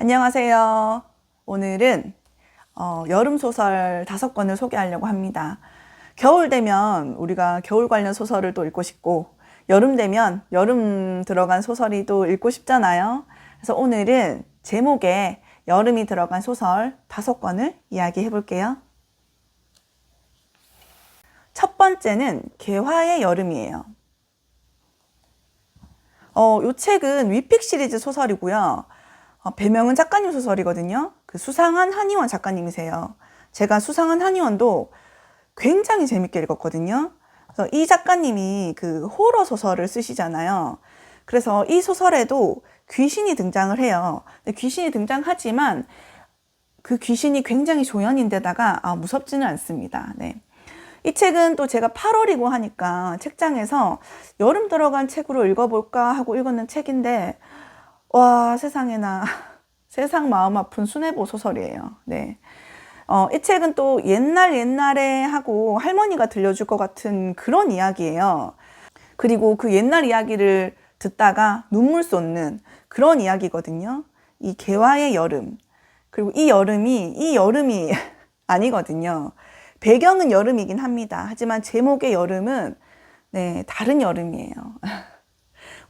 안녕하세요. 오늘은 어, 여름 소설 다섯 권을 소개하려고 합니다. 겨울 되면 우리가 겨울 관련 소설을 또 읽고 싶고, 여름 되면 여름 들어간 소설이 또 읽고 싶잖아요. 그래서 오늘은 제목에 여름이 들어간 소설 다섯 권을 이야기해 볼게요. 첫 번째는 개화의 여름이에요. 어, 이 책은 위픽 시리즈 소설이고요. 어, 배명은 작가님 소설이거든요. 그 수상한 한의원 작가님이세요. 제가 수상한 한의원도 굉장히 재밌게 읽었거든요. 그래서 이 작가님이 그 호러 소설을 쓰시잖아요. 그래서 이 소설에도 귀신이 등장을 해요. 귀신이 등장하지만 그 귀신이 굉장히 조연인데다가 아, 무섭지는 않습니다. 네. 이 책은 또 제가 8월이고 하니까 책장에서 여름 들어간 책으로 읽어볼까 하고 읽었는 책인데, 와, 세상에나, 세상 마음 아픈 순애보 소설이에요. 네. 어, 이 책은 또 옛날 옛날에 하고 할머니가 들려줄 것 같은 그런 이야기예요. 그리고 그 옛날 이야기를 듣다가 눈물 쏟는 그런 이야기거든요. 이 개화의 여름. 그리고 이 여름이, 이 여름이 아니거든요. 배경은 여름이긴 합니다. 하지만 제목의 여름은 네, 다른 여름이에요.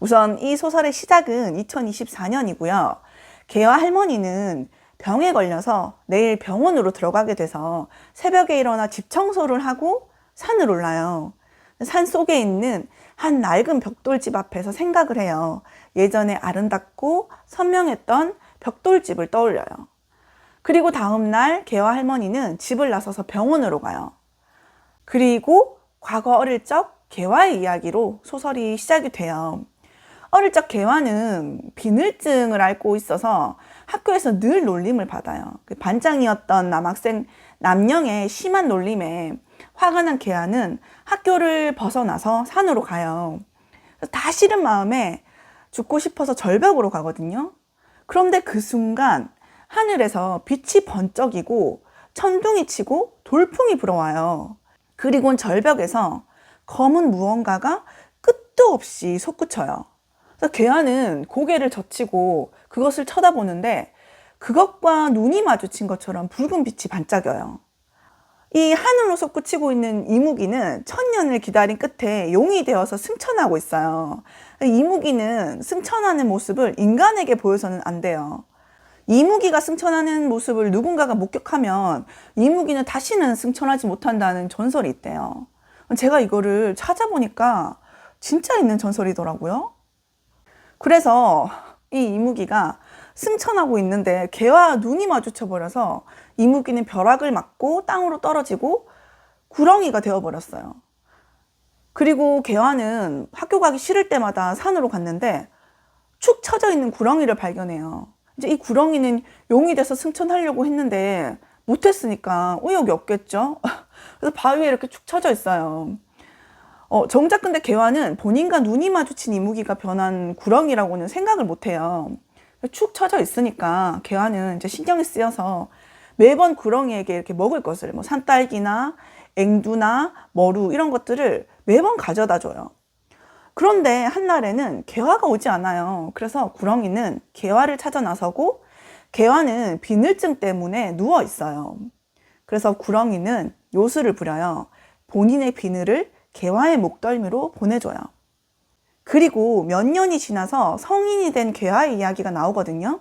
우선 이 소설의 시작은 2024년이고요. 개와 할머니는 병에 걸려서 내일 병원으로 들어가게 돼서 새벽에 일어나 집 청소를 하고 산을 올라요. 산 속에 있는 한 낡은 벽돌집 앞에서 생각을 해요. 예전에 아름답고 선명했던 벽돌집을 떠올려요. 그리고 다음날 개와 할머니는 집을 나서서 병원으로 가요. 그리고 과거 어릴 적 개와의 이야기로 소설이 시작이 돼요. 어릴 적 개와는 비늘증을 앓고 있어서 학교에서 늘 놀림을 받아요. 그 반장이었던 남학생 남영의 심한 놀림에 화가 난 개와는 학교를 벗어나서 산으로 가요. 다 싫은 마음에 죽고 싶어서 절벽으로 가거든요. 그런데 그 순간 하늘에서 빛이 번쩍이고 천둥이 치고 돌풍이 불어와요. 그리곤 절벽에서 검은 무언가가 끝도 없이 솟구쳐요. 그래서 개화는 고개를 젖히고 그것을 쳐다보는데 그것과 눈이 마주친 것처럼 붉은 빛이 반짝여요. 이 하늘로 솟구치고 있는 이무기는 천년을 기다린 끝에 용이 되어서 승천하고 있어요. 이무기는 승천하는 모습을 인간에게 보여서는 안 돼요. 이무기가 승천하는 모습을 누군가가 목격하면 이무기는 다시는 승천하지 못한다는 전설이 있대요. 제가 이거를 찾아보니까 진짜 있는 전설이더라고요. 그래서 이 이무기가 승천하고 있는데 개와 눈이 마주쳐 버려서 이무기는 벼락을 맞고 땅으로 떨어지고 구렁이가 되어 버렸어요. 그리고 개화는 학교 가기 싫을 때마다 산으로 갔는데 축 처져 있는 구렁이를 발견해요. 이제 이 구렁이는 용이 돼서 승천하려고 했는데 못했으니까 의욕이 없겠죠. 그래서 바위에 이렇게 축 처져 있어요. 어, 정작 근데 개화는 본인과 눈이 마주친 이무기가 변한 구렁이라고는 생각을 못해요. 축 처져 있으니까 개화는 이제 신경이 쓰여서 매번 구렁이에게 이렇게 먹을 것을 뭐 산딸기나 앵두나 머루 이런 것들을 매번 가져다 줘요. 그런데 한날에는 개화가 오지 않아요. 그래서 구렁이는 개화를 찾아 나서고 개화는 비늘증 때문에 누워 있어요. 그래서 구렁이는 요술을 부려요. 본인의 비늘을 개화의 목덜미로 보내줘요. 그리고 몇 년이 지나서 성인이 된 개화의 이야기가 나오거든요.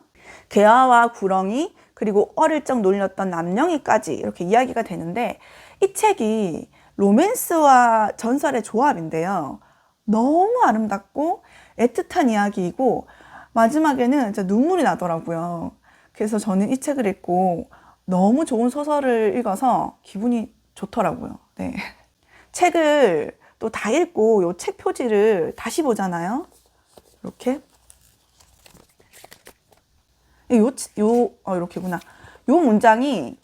개화와 구렁이 그리고 어릴 적 놀렸던 남영이까지 이렇게 이야기가 되는데 이 책이 로맨스와 전설의 조합인데요. 너무 아름답고 애틋한 이야기이고 마지막에는 진짜 눈물이 나더라고요. 그래서 저는 이 책을 읽고 너무 좋은 소설을 읽어서 기분이 좋더라고요. 네. 책을 또 다 읽고 요 책 표지를 다시 보잖아요. 이렇게. 요, 요, 어, 이렇게구나. 요 문장이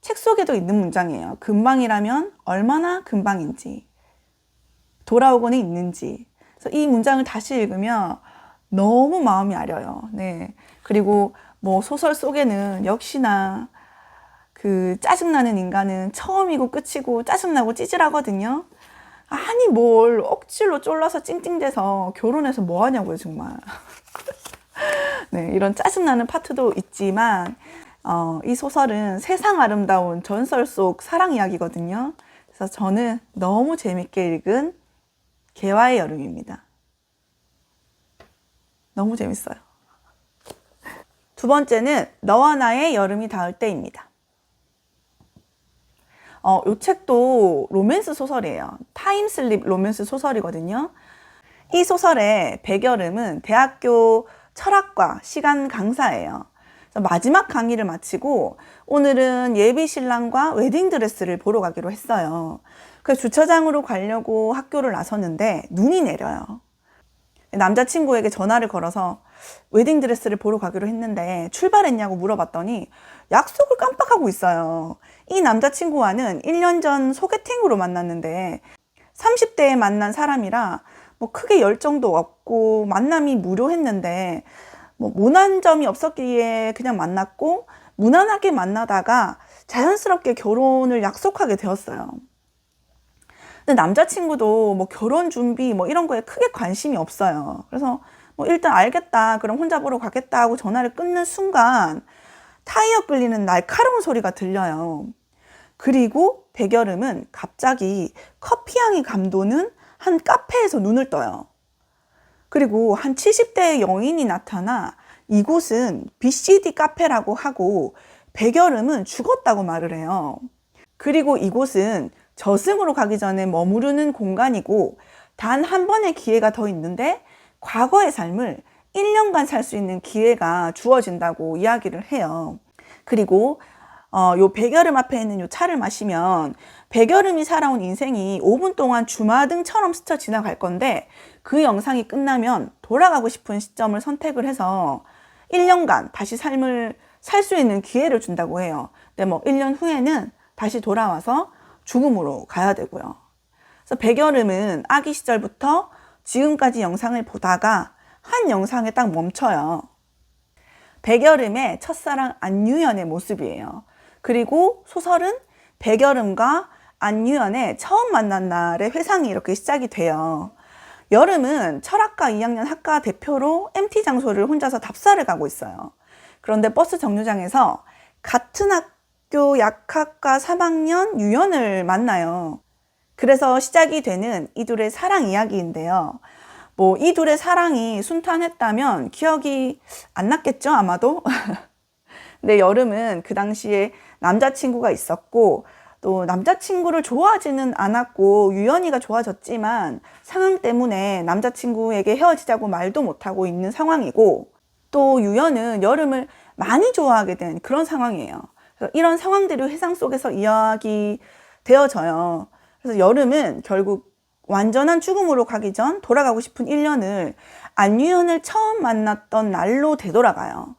책 속에도 있는 문장이에요. 금방이라면 얼마나 금방인지. 돌아오고는 있는지. 그래서 이 문장을 다시 읽으면 너무 마음이 아려요. 네. 그리고 뭐 소설 속에는 역시나 그 짜증나는 인간은 처음이고 끝이고 짜증나고 찌질하거든요. 아니 뭘 억지로 쫄라서 찡찡대서 결혼해서 뭐 하냐고요, 정말. 네, 이런 짜증나는 파트도 있지만, 어, 이 소설은 세상 아름다운 전설 속 사랑 이야기거든요. 그래서 저는 너무 재밌게 읽은 개화의 여름입니다. 너무 재밌어요. 두 번째는 너와 나의 여름이 닿을 때입니다. 어, 이 책도 로맨스 소설이에요. 타임슬립 로맨스 소설이거든요. 이 소설의 백여름은 대학교 철학과 시간 강사예요. 마지막 강의를 마치고 오늘은 예비 신랑과 웨딩 드레스를 보러 가기로 했어요. 그래서 주차장으로 가려고 학교를 나섰는데 눈이 내려요. 남자친구에게 전화를 걸어서 웨딩드레스를 보러 가기로 했는데 출발했냐고 물어봤더니 약속을 깜빡하고 있어요. 이 남자친구와는 1년 전 소개팅으로 만났는데 30대에 만난 사람이라 뭐 크게 열정도 없고 만남이 무료했는데 뭐 모난 점이 없었기에 그냥 만났고 무난하게 만나다가 자연스럽게 결혼을 약속하게 되었어요. 근데 남자친구도 뭐 결혼 준비 뭐 이런 거에 크게 관심이 없어요. 그래서 뭐 일단 알겠다. 그럼 혼자 보러 가겠다 하고 전화를 끊는 순간 타이어 끌리는 날카로운 소리가 들려요. 그리고 백여름은 갑자기 커피향이 감도는 한 카페에서 눈을 떠요. 그리고 한 70대의 여인이 나타나 이곳은 BCD 카페라고 하고 백여름은 죽었다고 말을 해요. 그리고 이곳은 저승으로 가기 전에 머무르는 공간이고 단 한 번의 기회가 더 있는데 과거의 삶을 1년간 살 수 있는 기회가 주어진다고 이야기를 해요. 그리고 어, 요 백여름 앞에 있는 요 차를 마시면 백여름이 살아온 인생이 5분 동안 주마등처럼 스쳐 지나갈 건데 그 영상이 끝나면 돌아가고 싶은 시점을 선택을 해서 1년간 다시 삶을 살 수 있는 기회를 준다고 해요. 근데 뭐 1년 후에는 다시 돌아와서 죽음으로 가야 되고요. 그래서 백여름은 아기 시절부터 지금까지 영상을 보다가 한 영상에 딱 멈춰요. 백여름의 첫사랑 안유연의 모습이에요. 그리고 소설은 백여름과 안유연의 처음 만난 날의 회상이 이렇게 시작이 돼요. 여름은 철학과 2학년 학과 대표로 MT 장소를 혼자서 답사를 가고 있어요. 그런데 버스 정류장에서 같은 학 교 약학과 3학년 유연을 만나요. 그래서 시작이 되는 이 둘의 사랑 이야기인데요. 뭐, 이 둘의 사랑이 순탄했다면 기억이 안 났겠죠, 아마도? 근데 여름은 그 당시에 남자친구가 있었고, 또 남자친구를 좋아하지는 않았고, 유연이가 좋아졌지만, 상황 때문에 남자친구에게 헤어지자고 말도 못하고 있는 상황이고, 또 유연은 여름을 많이 좋아하게 된 그런 상황이에요. 그래서 이런 상황들이 회상 속에서 이야기 되어져요. 그래서 여름은 결국 완전한 죽음으로 가기 전 돌아가고 싶은 1년을 안유연을 처음 만났던 날로 되돌아가요.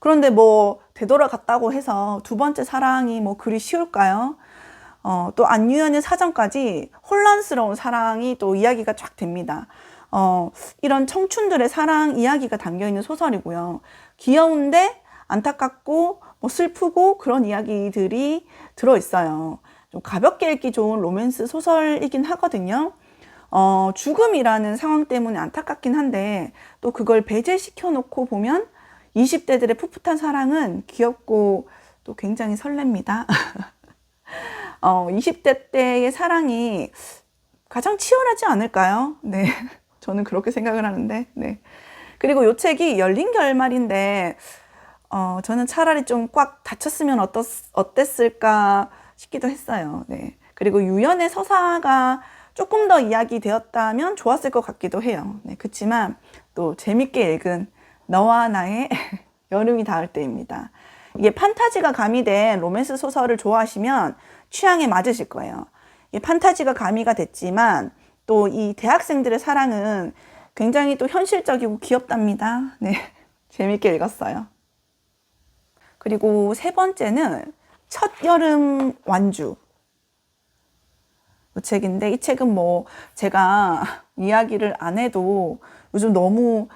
그런데 뭐 되돌아갔다고 해서 두 번째 사랑이 뭐 그리 쉬울까요? 어, 또 안유연의 사정까지 혼란스러운 사랑이 또 이야기가 쫙 됩니다. 어, 이런 청춘들의 사랑 이야기가 담겨 있는 소설이고요. 귀여운데 안타깝고 뭐 슬프고 그런 이야기들이 들어 있어요. 좀 가볍게 읽기 좋은 로맨스 소설이긴 하거든요. 어, 죽음이라는 상황 때문에 안타깝긴 한데 또 그걸 배제시켜 놓고 보면 20대들의 풋풋한 사랑은 귀엽고 또 굉장히 설렙니다. 어, 20대 때의 사랑이 가장 치열하지 않을까요? 네. 저는 그렇게 생각을 하는데, 네. 그리고 이 책이 열린 결말인데, 어, 저는 차라리 좀 꽉 닫혔으면 어떻, 어땠을까 싶기도 했어요. 네. 그리고 유연의 서사가 조금 더 이야기 되었다면 좋았을 것 같기도 해요. 네. 그렇지만 또 재밌게 읽은 너와 나의 여름이 닿을 때입니다. 이게 판타지가 가미된 로맨스 소설을 좋아하시면 취향에 맞으실 거예요. 이 판타지가 가미가 됐지만 또 이 대학생들의 사랑은 굉장히 또 현실적이고 귀엽답니다. 네. 재밌게 읽었어요. 그리고 세 번째는 첫 여름 완주. 이 책인데 이 책은 뭐 제가 이야기를 안 해도 요즘 너무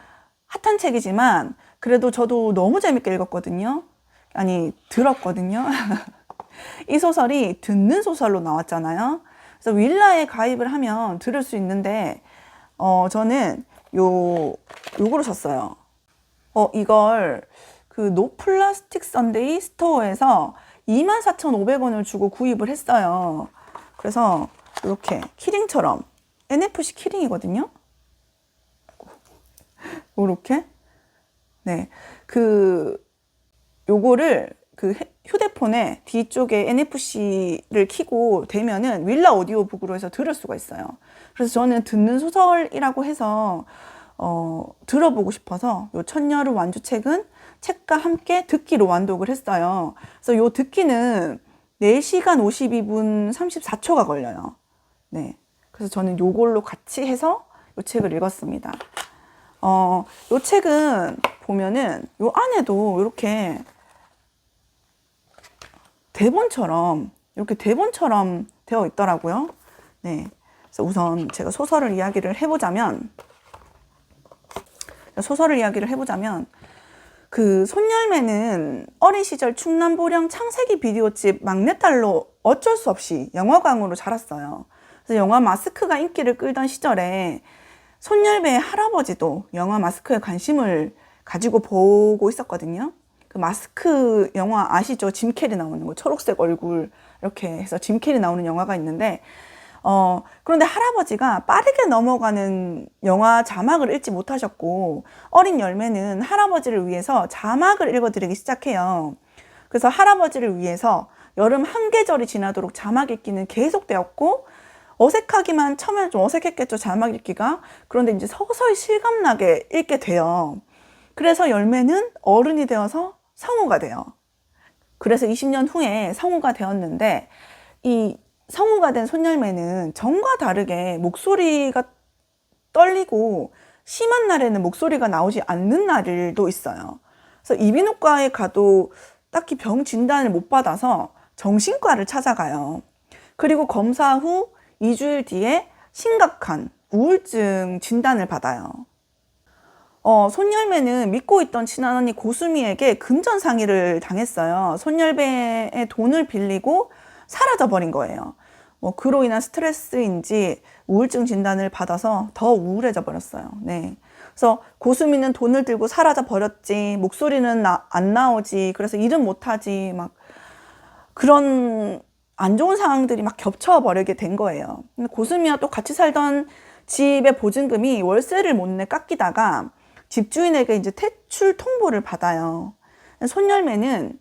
핫한 책이지만 그래도 저도 너무 재밌게 읽었거든요. 아니, 들었거든요. 이 소설이 듣는 소설로 나왔잖아요. 그래서 윌라에 가입을 하면 들을 수 있는데, 어, 저는 요, 요거로 샀어요. 어, 이걸 그 노플라스틱 선데이 스토어에서 24,500원을 주고 구입을 했어요. 그래서 이렇게 키링처럼 NFC 키링이거든요. 이렇게 네, 그 요거를 그 헤- 휴대폰에 뒤쪽에 NFC를 키고 대면은 윌라 오디오북으로 해서 들을 수가 있어요. 그래서 저는 듣는 소설이라고 해서 어, 들어보고 싶어서 요 천녀를 완주 책은 책과 함께 듣기로 완독을 했어요. 그래서 요 듣기는 4시간 52분 34초가 걸려요. 네. 그래서 저는 요걸로 같이 해서 요 책을 읽었습니다. 어, 요 책은 보면은 요 안에도 이렇게 대본처럼 이렇게 대본처럼 되어 있더라고요. 네. 그래서 우선 제가 소설을 이야기를 해보자면 소설을 이야기를 해보자면 그 손열매는 어린 시절 충남 보령 창세기 비디오집 막내딸로 어쩔 수 없이 영화광으로 자랐어요. 그래서 영화 마스크가 인기를 끌던 시절에 손열배의 할아버지도 영화 마스크에 관심을 가지고 보고 있었거든요. 그 마스크 영화 아시죠? 짐 캐리 나오는 거 초록색 얼굴 이렇게 해서 짐 캐리 나오는 영화가 있는데 어 그런데 할아버지가 빠르게 넘어가는 영화 자막을 읽지 못하셨고 어린 열매는 할아버지를 위해서 자막을 읽어드리기 시작해요. 그래서 할아버지를 위해서 여름 한 계절이 지나도록 자막 읽기는 계속되었고 어색하기만 처음에는 좀 어색했겠죠 자막 읽기가 그런데 이제 서서히 실감나게 읽게 돼요. 그래서 열매는 어른이 되어서 성우가 돼요. 그래서 20년 후에 성우가 되었는데 이 성우가 된 손열매는 전과 다르게 목소리가 떨리고 심한 날에는 목소리가 나오지 않는 날도 있어요. 그래서 이비인후과에 가도 딱히 병 진단을 못 받아서 정신과를 찾아가요. 그리고 검사 후 2주일 뒤에 심각한 우울증 진단을 받아요. 어, 손열매는 믿고 있던 친한 언니 고수미에게 금전 상의를 당했어요. 손열배의 돈을 빌리고 사라져 버린 거예요. 뭐 그로 인한 스트레스인지 우울증 진단을 받아서 더 우울해져 버렸어요. 네. 그래서 고수미는 돈을 들고 사라져 버렸지. 목소리는 나, 안 나오지. 그래서 일은 못 하지. 막 그런 안 좋은 상황들이 막 겹쳐 버리게 된 거예요. 근데 고수미와 또 같이 살던 집의 보증금이 월세를 못 내 깎이다가 집주인에게 이제 퇴출 통보를 받아요. 손열매는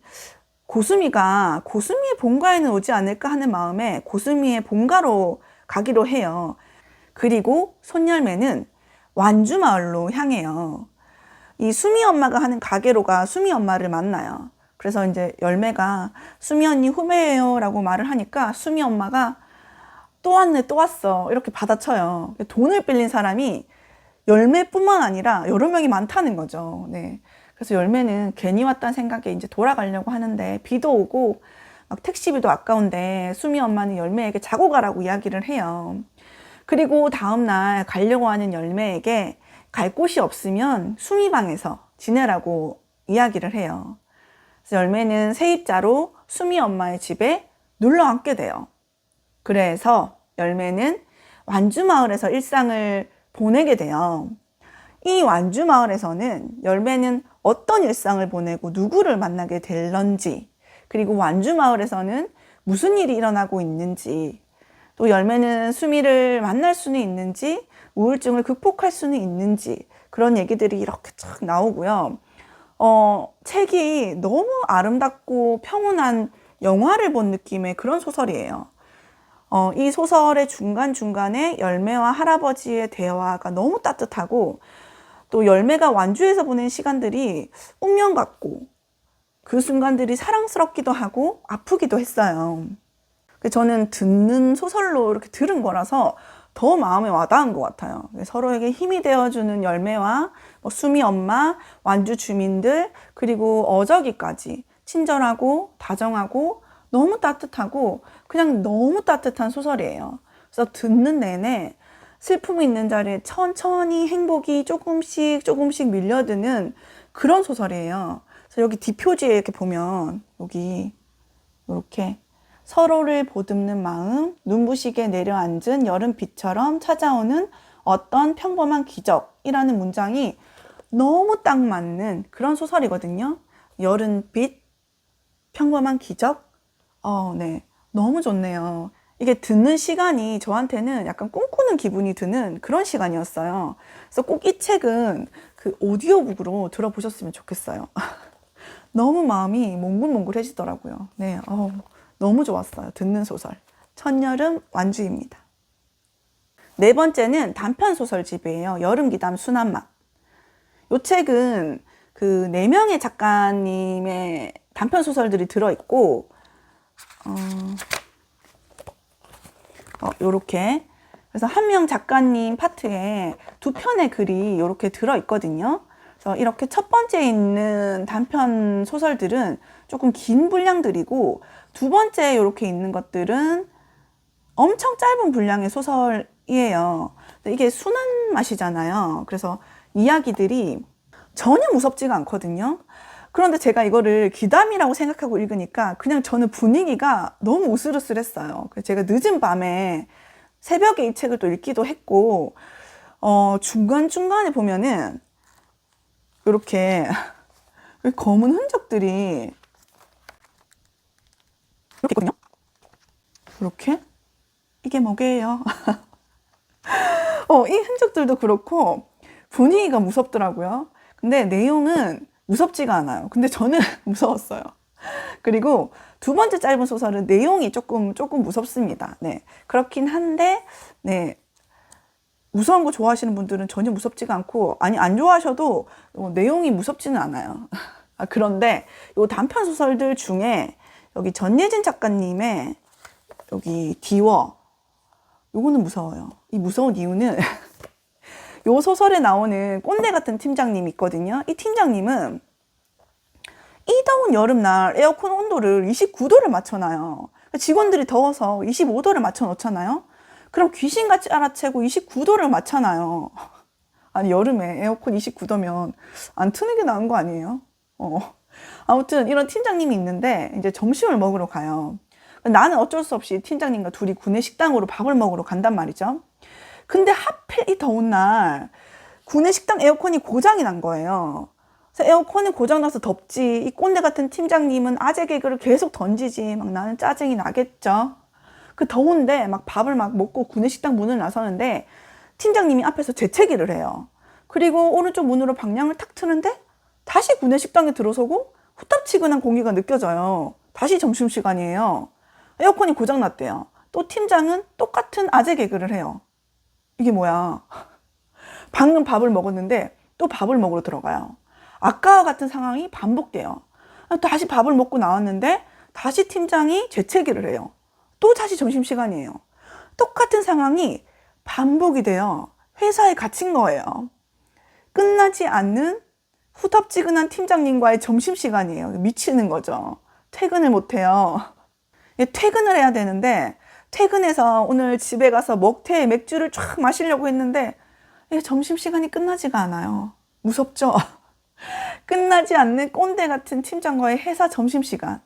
고수미가 고수미의 본가에는 오지 않을까 하는 마음에 고수미의 본가로 가기로 해요. 그리고 손열매는 완주 마을로 향해요. 이 수미 엄마가 하는 가게로가 수미 엄마를 만나요. 그래서 이제 열매가 수미 언니 후배예요 라고 말을 하니까 수미 엄마가 또 왔네 또 왔어 이렇게 받아쳐요. 돈을 빌린 사람이 열매뿐만 아니라 여러 명이 많다는 거죠. 네. 그래서 열매는 괜히 왔다는 생각에 이제 돌아가려고 하는데 비도 오고 막 택시비도 아까운데 수미 엄마는 열매에게 자고 가라고 이야기를 해요. 그리고 다음날 가려고 하는 열매에게 갈 곳이 없으면 수미 방에서 지내라고 이야기를 해요. 그래서 열매는 세입자로 수미 엄마의 집에 눌러 앉게 돼요. 그래서 열매는 완주 마을에서 일상을 보내게 돼요. 이 완주 마을에서는 열매는 어떤 일상을 보내고 누구를 만나게 될런지, 그리고 완주 마을에서는 무슨 일이 일어나고 있는지, 또 열매는 수미를 만날 수는 있는지, 우울증을 극복할 수는 있는지, 그런 얘기들이 이렇게 쫙 나오고요. 어, 책이 너무 아름답고 평온한 영화를 본 느낌의 그런 소설이에요. 어, 이 소설의 중간중간에 열매와 할아버지의 대화가 너무 따뜻하고 또 열매가 완주에서 보낸 시간들이 운명 같고 그 순간들이 사랑스럽기도 하고 아프기도 했어요. 그 저는 듣는 소설로 이렇게 들은 거라서 더 마음에 와닿은 것 같아요. 서로에게 힘이 되어주는 열매와 뭐 수미 엄마, 완주 주민들, 그리고 어저기까지 친절하고 다정하고 너무 따뜻하고 그냥 너무 따뜻한 소설이에요. 그래서 듣는 내내 슬픔이 있는 자리에 천천히 행복이 조금씩 조금씩 밀려드는 그런 소설이에요. 그래서 여기 뒷표지에 이렇게 보면 여기 이렇게 서로를 보듬는 마음, 눈부시게 내려앉은 여름빛처럼 찾아오는 어떤 평범한 기적이라는 문장이 너무 딱 맞는 그런 소설이거든요. 여름빛, 평범한 기적. 어, 네. 너무 좋네요. 이게 듣는 시간이 저한테는 약간 꿈꾸는 기분이 드는 그런 시간이었어요. 그래서 꼭 이 책은 그 오디오북으로 들어보셨으면 좋겠어요. 너무 마음이 몽글몽글해지더라고요. 네, 어 너무 좋았어요. 듣는 소설. 천여름 완주입니다. 네 번째는 단편 소설집이에요. 여름기담 순한맛. 이 책은 그 네 명의 작가님의 단편 소설들이 들어있고, 어, 어, 요렇게. 그래서 한 명 작가님 파트에 두 편의 글이 요렇게 들어있거든요. 그래서 이렇게 첫 번째 있는 단편 소설들은 조금 긴 분량들이고, 두 번째 요렇게 있는 것들은 엄청 짧은 분량의 소설이에요. 이게 순한 맛이잖아요. 그래서 이야기들이 전혀 무섭지가 않거든요. 그런데 제가 이거를 귀담이라고 생각하고 읽으니까 그냥 저는 분위기가 너무. 그래서 제가 늦은 밤에 새벽에 이 책을 또 읽기도 했고, 어, 중간 중간에 보면은 이렇게 검은 흔적들이 이렇게 있거든요. 이렇게? 이게 뭐게요? 어, 이 흔적들도 그렇고 분위기가 무섭더라고요. 근데 내용은 무섭지가 않아요. 근데 저는 무서웠어요. 그리고 두 번째 짧은 소설은 내용이 조금 조금 무섭습니다. 네. 그렇긴 한데 네. 무서운 거 좋아하시는 분들은 전혀 무섭지가 않고 아니 안 좋아하셔도 어, 내용이 무섭지는 않아요. 아, 그런데 요 단편 소설들 중에 여기 전예진 작가님의 여기 디워 요거는 무서워요. 이 무서운 이유는 요 소설에 나오는 꼰대 같은 팀장님 있거든요. 이 팀장님은 이 더운 여름날 에어컨 온도를 29도를 맞춰놔요. 직원들이 더워서 25도를 맞춰 놓잖아요. 그럼 귀신같이 알아채고 29도를 맞춰놔요. 아니 여름에 에어컨 29도면 안 트는 게 나은 거 아니에요? 어. 아무튼 이런 팀장님이 있는데 이제 점심을 먹으러 가요. 나는 어쩔 수 없이 팀장님과 둘이 구내 식당으로 밥을 먹으러 간단 말이죠. 근데 하필 이 더운 날 구내 식당 에어컨이 고장이 난 거예요. 그래서 에어컨이 고장나서 덥지. 이 꼰대 같은 팀장님은 아재 개그를 계속 던지지. 막 나는 짜증이 나겠죠. 그 더운데 막 밥을 막 먹고 구내 식당 문을 나서는데 팀장님이 앞에서 재채기를 해요. 그리고 오른쪽 문으로 방향을 탁 트는데 다시 구내 식당에 들어서고 후딱지근한 공기가 느껴져요. 다시 점심시간이에요. 에어컨이 고장났대요. 또 팀장은 똑같은 아재 개그를 해요. 이게 뭐야. 방금 밥을 먹었는데 또 밥을 먹으러 들어가요. 아까와 같은 상황이 반복돼요. 다시 밥을 먹고 나왔는데 다시 팀장이 재채기를 해요. 또 다시 점심시간이에요. 똑같은 상황이 반복이 돼요. 회사에 갇힌 거예요. 끝나지 않는 후덥지근한 팀장님과의 점심시간이에요. 미치는 거죠. 퇴근을 못해요. 퇴근을 해야 되는데 퇴근해서 오늘 집에 가서 먹태 맥주를 쫙 마시려고 했는데 점심시간이 끝나지가 않아요. 무섭죠? 끝나지 않는 꼰대 같은 팀장과의 회사 점심시간.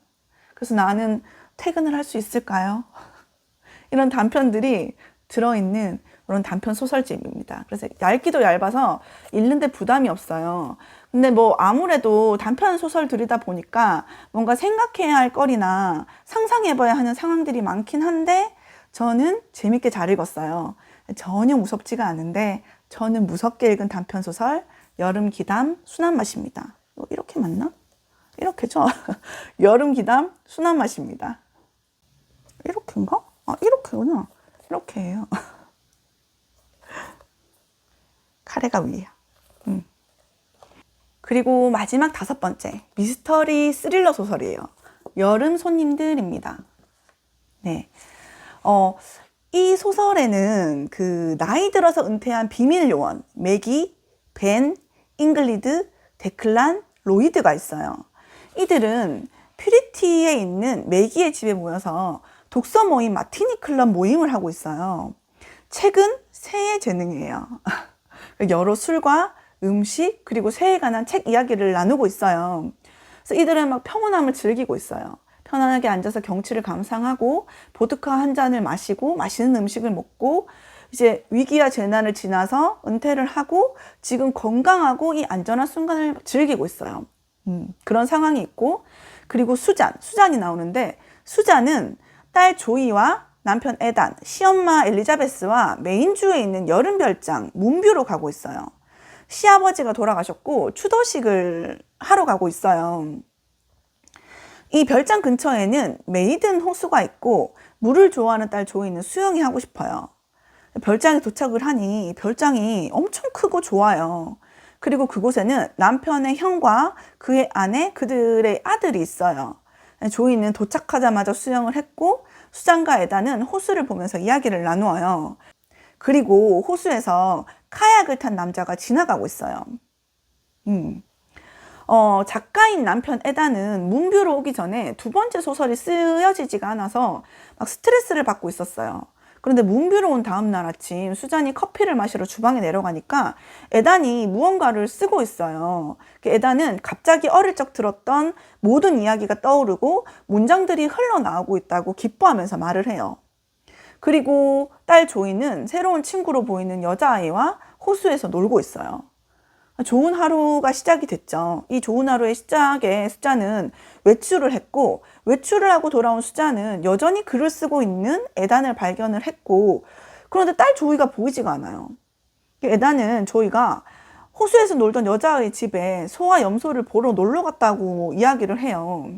그래서 나는 퇴근을 할 수 있을까요? 이런 단편들이 들어있는 그런 단편 소설집입니다. 그래서 얇기도 얇아서 읽는데 부담이 없어요. 근데 뭐 아무래도 단편 소설들이다 보니까 뭔가 생각해야 할 거리나 상상해봐야 하는 상황들이 많긴 한데 저는 재밌게 잘 읽었어요. 전혀 무섭지가 않은데 저는 무섭게 읽은 단편 소설 여름 기담 순한 맛입니다. 어, 이렇게 맞나? 이렇게죠. 여름 기담 순한 맛입니다. 이렇게인가? 아 이렇게구나. 이렇게 해요. 카레가 위에요. 음. 그리고 마지막 다섯 번째 미스터리 스릴러 소설이에요. 여름 손님들입니다. 네. 어, 이 소설에는 그 나이 들어서 은퇴한 비밀 요원 매기, 벤, 잉글리드, 데클란, 로이드가 있어요. 이들은 퓨리티에 있는 매기의 집에 모여서 독서 모임 마티니 클럽 모임을 하고 있어요. 책은 새의 재능이에요. 여러 술과 음식 그리고 새에 관한 책 이야기를 나누고 있어요. 그래서 이들은 막 평온함을 즐기고 있어요. 편안하게 앉아서 경치를 감상하고 보드카 한 잔을 마시고 맛있는 음식을 먹고 이제 위기와 재난을 지나서 은퇴를 하고 지금 건강하고 이 안전한 순간을 즐기고 있어요. 음, 그런 상황이 있고 그리고 수잔, 수잔이 나오는데 수잔은 딸 조이와 남편 에단, 시엄마 엘리자베스와 메인주에 있는 여름 별장 문뷰로 가고 있어요. 시아버지가 돌아가셨고 추도식을 하러 가고 있어요. 이 별장 근처에는 메이든 호수가 있고 물을 좋아하는 딸 조이는 수영이 하고 싶어요. 별장에 도착을 하니 별장이 엄청 크고 좋아요. 그리고 그곳에는 남편의 형과 그의 아내, 그들의 아들이 있어요. 조이는 도착하자마자 수영을 했고 수장과 에다는 호수를 보면서 이야기를 나누어요. 그리고 호수에서 카약을 탄 남자가 지나가고 있어요. 음. 어, 작가인 남편 에다는 문뷰로 오기 전에 두 번째 소설이 쓰여지지가 않아서 막 스트레스를 받고 있었어요. 그런데 문뷰로 온 다음 날 아침 수잔이 커피를 마시러 주방에 내려가니까 에단이 무언가를 쓰고 있어요. 그 에단은 갑자기 어릴 적 들었던 모든 이야기가 떠오르고 문장들이 흘러나오고 있다고 기뻐하면서 말을 해요. 그리고 딸 조이는 새로운 친구로 보이는 여자아이와 호수에서 놀고 있어요. 좋은 하루가 시작이 됐죠. 이 좋은 하루의 시작에 수자는 외출을 했고 외출을 하고 돌아온 수자는 여전히 글을 쓰고 있는 에단을 발견을 했고 그런데 딸 조이가 보이지가 않아요. 에단은 조이가 호수에서 놀던 여자의 집에 소와 염소를 보러 놀러 갔다고 이야기를 해요.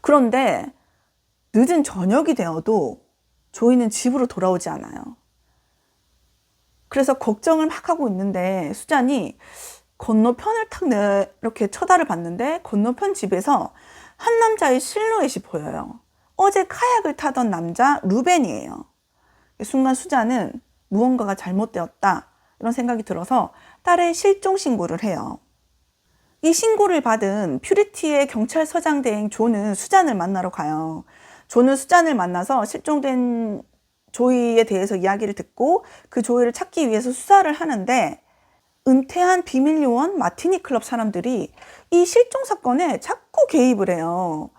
그런데 늦은 저녁이 되어도 조이는 집으로 돌아오지 않아요. 그래서 걱정을 막 하고 있는데 수잔이 건너편을 탁 내, 이렇게 쳐다를 봤는데 건너편 집에서 한 남자의 실루엣이 보여요. 어제 카약을 타던 남자 루벤이에요. 순간 수잔은 무언가가 잘못되었다 이런 생각이 들어서 딸의 실종 신고를 해요. 이 신고를 받은 퓨리티의 경찰서장 대행 조는 수잔을 만나러 가요. 조는 수잔을 만나서 실종된 조이에 대해서 이야기를 듣고 그 조이를 찾기 위해서 수사를 하는데 은퇴한 비밀 요원 마티니 클럽 사람들이 이 실종 사건에 자꾸 개입을 해요.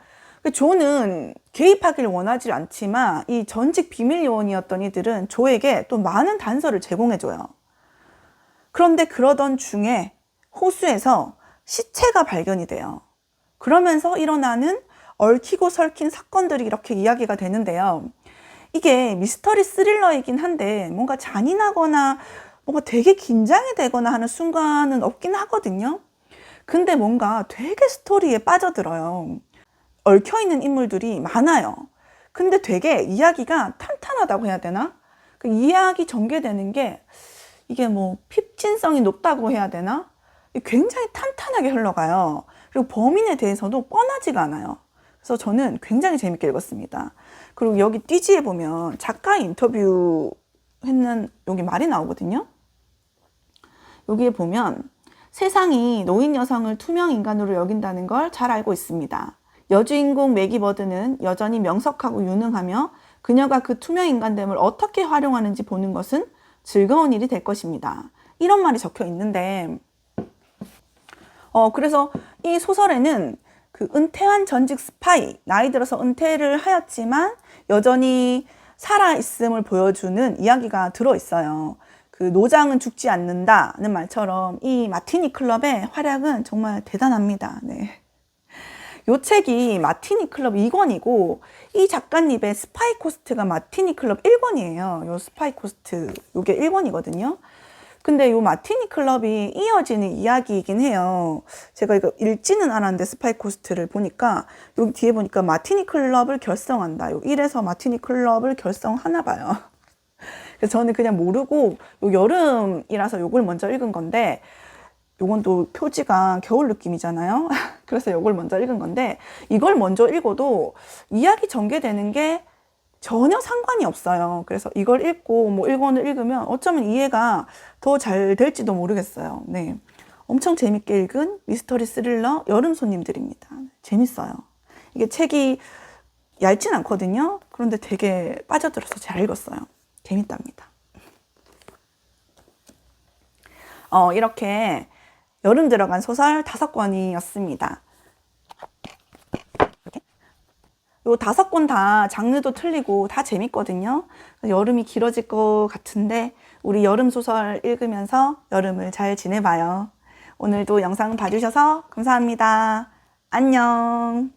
그 조는 개입하기를 원하지 않지만 이 전직 비밀 요원이었던 이들은 조에게 또 많은 단서를 제공해줘요. 그런데 그러던 중에 호수에서 시체가 발견이 돼요. 그러면서 일어나는 얽히고 설킨 사건들이 이렇게 이야기가 되는데요. 이게 미스터리 스릴러이긴 한데 뭔가 잔인하거나 뭔가 되게 긴장이 되거나 하는 순간은 없긴 하거든요. 근데 뭔가 되게 스토리에 빠져들어요. 얽혀있는 인물들이 많아요. 근데 되게 이야기가 탄탄하다고 해야 되나? 그 이야기 전개되는 게 이게 뭐 핍진성이 높다고 해야 되나? 굉장히 탄탄하게 흘러가요. 그리고 범인에 대해서도 뻔하지가 않아요. 그래서 저는 굉장히 재밌게 읽었습니다. 그리고 여기 띠지에 보면 작가 인터뷰 했는 여기 말이 나오거든요. 여기에 보면 세상이 노인 여성을 투명 인간으로 여긴다는 걸 잘 알고 있습니다. 여주인공 매기 버드는 여전히 명석하고 유능하며 그녀가 그 투명 인간됨을 어떻게 활용하는지 보는 것은 즐거운 일이 될 것입니다. 이런 말이 적혀 있는데, 어, 그래서 이 소설에는 그 은퇴한 전직 스파이, 나이 들어서 은퇴를 하였지만 여전히 살아있음을 보여주는 이야기가 들어있어요. 그 노장은 죽지 않는다는 말처럼 이 마티니 클럽의 활약은 정말 대단합니다. 네. 요 책이 마티니 클럽 2권이고 이 작가님의 스파이 코스트가 마티니 클럽 1권이에요. 요 스파이 코스트 요게 1권이거든요. 근데 요 마티니 클럽이 이어지는 이야기이긴 해요. 제가 이거 읽지는 않았는데 스파이 코스트를 보니까 여기 뒤에 보니까 마티니 클럽을 결성한다. 요 1에서 마티니 클럽을 결성하나 봐요. 그래서 저는 그냥 모르고 요 여름이라서 요걸 먼저 읽은 건데 요건 또 표지가 겨울 느낌이잖아요. 그래서 요걸 먼저 읽은 건데 이걸 먼저 읽어도 이야기 전개되는 게 전혀 상관이 없어요. 그래서 이걸 읽고 뭐 1권을 읽으면 어쩌면 이해가 더 잘 될지도 모르겠어요. 네. 엄청 재밌게 읽은 미스터리 스릴러 여름 손님들입니다. 재밌어요. 이게 책이 얇진 않거든요. 그런데 되게 빠져들어서 잘 읽었어요. 재밌답니다. 어, 이렇게 여름 들어간 소설 다섯 권이었습니다. 요 다섯 권 다 장르도 틀리고 다 재밌거든요. 여름이 길어질 것 같은데 우리 여름 소설 읽으면서 여름을 잘 지내봐요. 오늘도 영상 봐주셔서 감사합니다. 안녕.